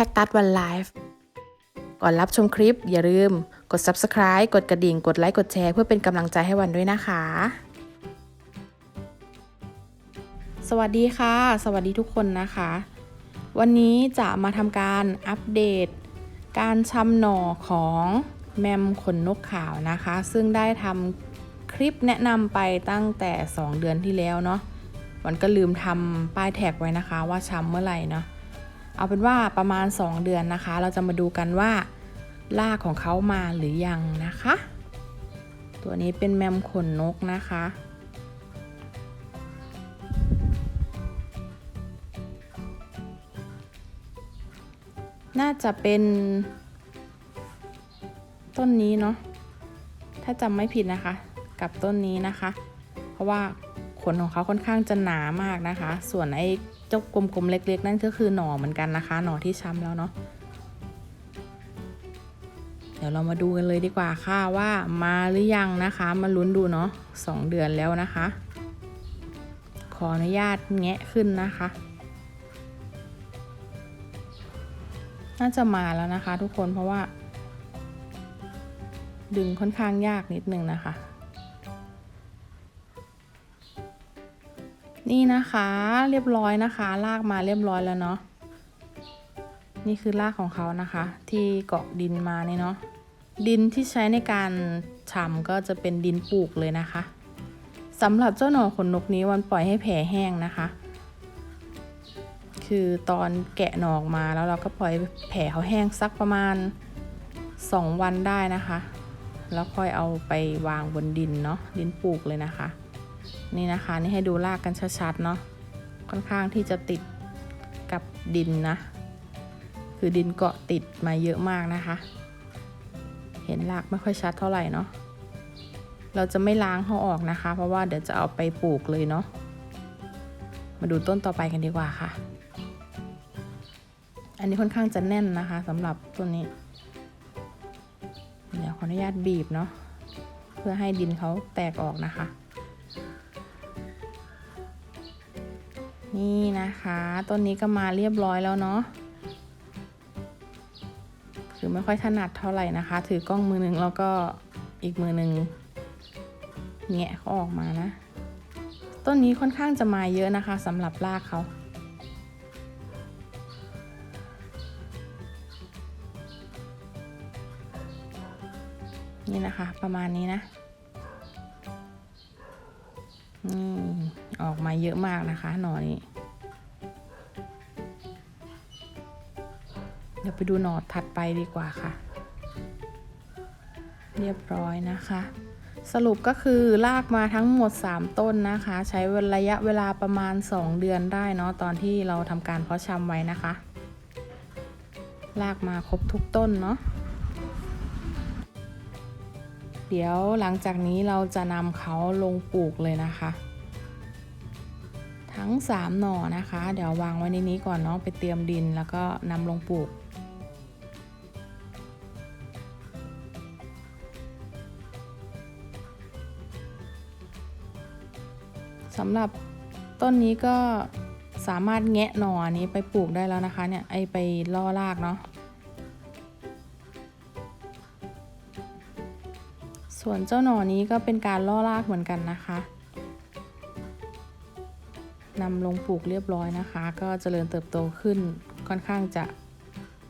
คคตัสวันไลฟ์ก่อนรับชมคลิปอย่าลืม กด Subscribe กดกระดิ่ง กดไลค์ กดแชร์เพื่อเป็นกำลังใจให้วันด้วยนะคะ สวัสดีค่ะ สวัสดีทุกคนนะคะ วันนี้จะมาทำการอัปเดต การชำหน่อของแมมขนนกขาวนะคะ ซึ่งได้ทำคลิปแนะนำไปตั้งแต่ 2 เดือนที่แล้วเนาะวันก็ลืมทำป้ายแท็กไว้นะคะว่าชำเมื่อไหร่เนาะ เอาเป็นว่าประมาณ 2 เดือนนะคะ เราจะมาดูกันว่าลากของเขามาหรือยังนะคะ ตัวนี้เป็นแมมขนนกนะคะ น่าจะเป็น ต้นนี้เนาะถ้าจำไม่ผิดนะคะ กับต้นนี้นะคะ เพราะว่าขนของเขาค่อนข้างจะหนามากนะคะ ส่วนไอ้ เจ้ากลมๆเล็ก ๆ นั่นก็คือหน่อเหมือนกันนะคะ หน่อที่ช้ำแล้วเนาะเดี๋ยวเรามาดูกันเลยดีกว่าค่ะว่ามาหรือยังนะคะมาลุ้นดูเนาะสองเดือนแล้วนะคะ ขออนุญาตแงะขึ้นนะคะ น่าจะมาแล้วนะคะ ทุกคนเพราะว่า ดึงค่อนข้างยากนิดนึงนะคะ นี่นะคะเรียบร้อยนะคะลากมาเรียบร้อยแล้วเนาะนี่คือรากของเขานะคะ ที่เกาะดินมานี่เนาะดินที่ใช้ในการชำก็จะเป็นดินปลูกเลยนะคะสำหรับเจ้าหน่อขนนกนี้วันปล่อยให้แผ่แห้งนะคะ คือตอนแกะหนอกมาแล้วเราก็ปล่อยแผ่เขาแห้งสักประมาณ 2 วันได้นะคะ แล้วค่อยเอาไปวางบนดินเนาะดินปลูกเลยนะคะ นี่นะคะนี่ให้ดูรากกันชัดๆเนาะค่อนข้างที่จะติดกับดินนะ คือดินเกาะติดมาเยอะมากนะคะ เห็นรากไม่ค่อยชัดเท่าไหร่เนาะเราจะไม่ล้างเขาออกนะคะ เพราะว่าเดี๋ยวจะเอาไปปลูกเลยเนาะมาดูต้นต่อไปกันดีกว่าค่ะ อันนี้ค่อนข้างจะแน่นนะคะสำหรับต้นนี้ เดี๋ยวขออนุญาตบีบเนาะเพื่อให้ดินเขาแตกออกนะคะ นี่นะคะต้นนี้ก็มาเรียบร้อยแล้วเนาะคือไม่ค่อยถนัดเท่าไหร่นะคะ ถือกล้องมือหนึ่งแล้วก็อีกมือหนึ่งแงะเขาออกมานะ ต้นนี้ค่อนข้างจะมาเยอะนะคะสำหรับรากเขานี่นะคะ ประมาณนี้นะนี่ ออกมาเยอะมากนะคะหน่อนี้ เดี๋ยวไปดูหน่อถัดไปดีกว่าค่ะ เรียบร้อยนะคะ สรุปก็คือลากมาทั้งหมด 3 ต้นนะคะ ใช้ระยะเวลาประมาณ 2 เดือนได้เนาะตอนที่เราทำการเพาะชำไว้นะคะ ลากมาครบทุกต้นเนาะเดี๋ยวหลังจากนี้เราจะนำเขาลงปลูกเลยนะคะ ทั้ง 3 หน่อนะคะ เดี๋ยววางไว้ในนี้ก่อนเนาะไปเตรียมดินแล้วก็นำลงปลูกสำหรับต้นนี้ก็สามารถแงะหน่อนี้ไปปลูกได้แล้วนะคะเนี่ยไอไปล่อรากเนาะส่วนเจ้าหน่อนี้ก็เป็นการล่อรากเหมือนกันนะคะ นำลงปลูกเรียบร้อยนะคะ ก็เจริญเติบโตขึ้นค่อนข้างจะ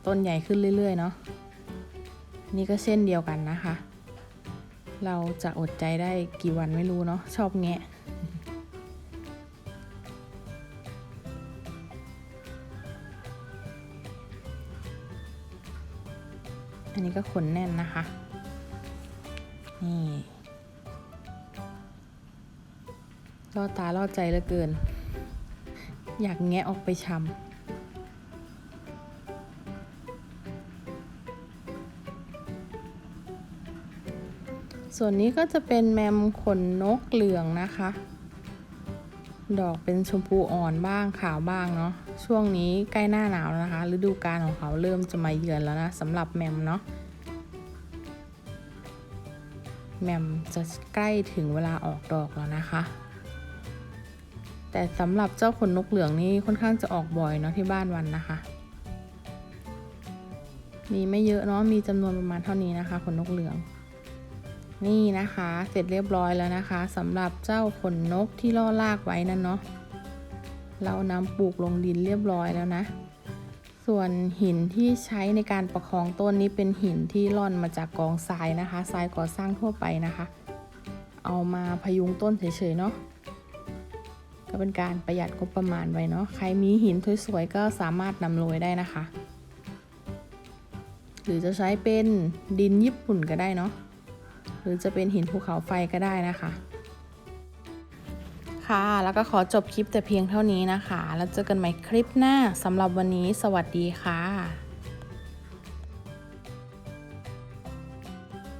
ต้นใหญ่ขึ้นเรื่อยๆเนาะนี่ก็เช่นเดียวกันนะคะ เราจะอดใจได้กี่วันไม่รู้เนาะชอบแงะอันนี้ก็ขนแน่นนะคะ นี่ล่อตาล่อใจเหลือเกิน อยากแงะออกไปชำส่วนนี้ก็จะเป็นแมมขนนกเหลืองนะคะ ดอกเป็นชมพูอ่อนบ้างขาวบ้างเนาะ ช่วงนี้ใกล้หน้าหนาวแล้วนะคะฤดูกาลของเขาเริ่มจะมาเยือนแล้วนะสำหรับแมมเนาะ แมมจะใกล้ถึงเวลาออกดอกแล้วนะคะ แต่สำหรับเจ้าขนนกเหลืองนี่ค่อนข้างจะออกบ่อยเนาะที่บ้านวันนะคะ มีไม่เยอะเนาะมีจำนวนประมาณเท่านี้นะคะ ขนนกเหลือง นี่นะคะ เสร็จเรียบร้อยแล้วนะคะสำหรับเจ้าขนนกที่ล่อลากไว้นั่นเนาะเรานำปลูกลงดินเรียบร้อยแล้วนะ ส่วนหินที่ใช้ในการประคองต้นนี้เป็นหินที่ร่อนมาจากกองทรายนะคะทรายก่อสร้างทั่วไปนะคะ เอามาพยุงต้นเฉยๆเนาะ ก็เป็นการประหยัดงบประมาณไว้เนาะ ใครมีหินสวยๆก็สามารถนำโรยได้นะคะ หรือจะใช้เป็นดินญี่ปุ่นก็ได้เนาะ หรือจะเป็นหินภูเขาไฟก็ได้นะคะ ค่ะ แล้วก็ขอจบคลิปแต่เพียงเท่านี้นะคะ แล้วเจอกันใหม่คลิปหน้าสำหรับวันนี้สวัสดีค่ะ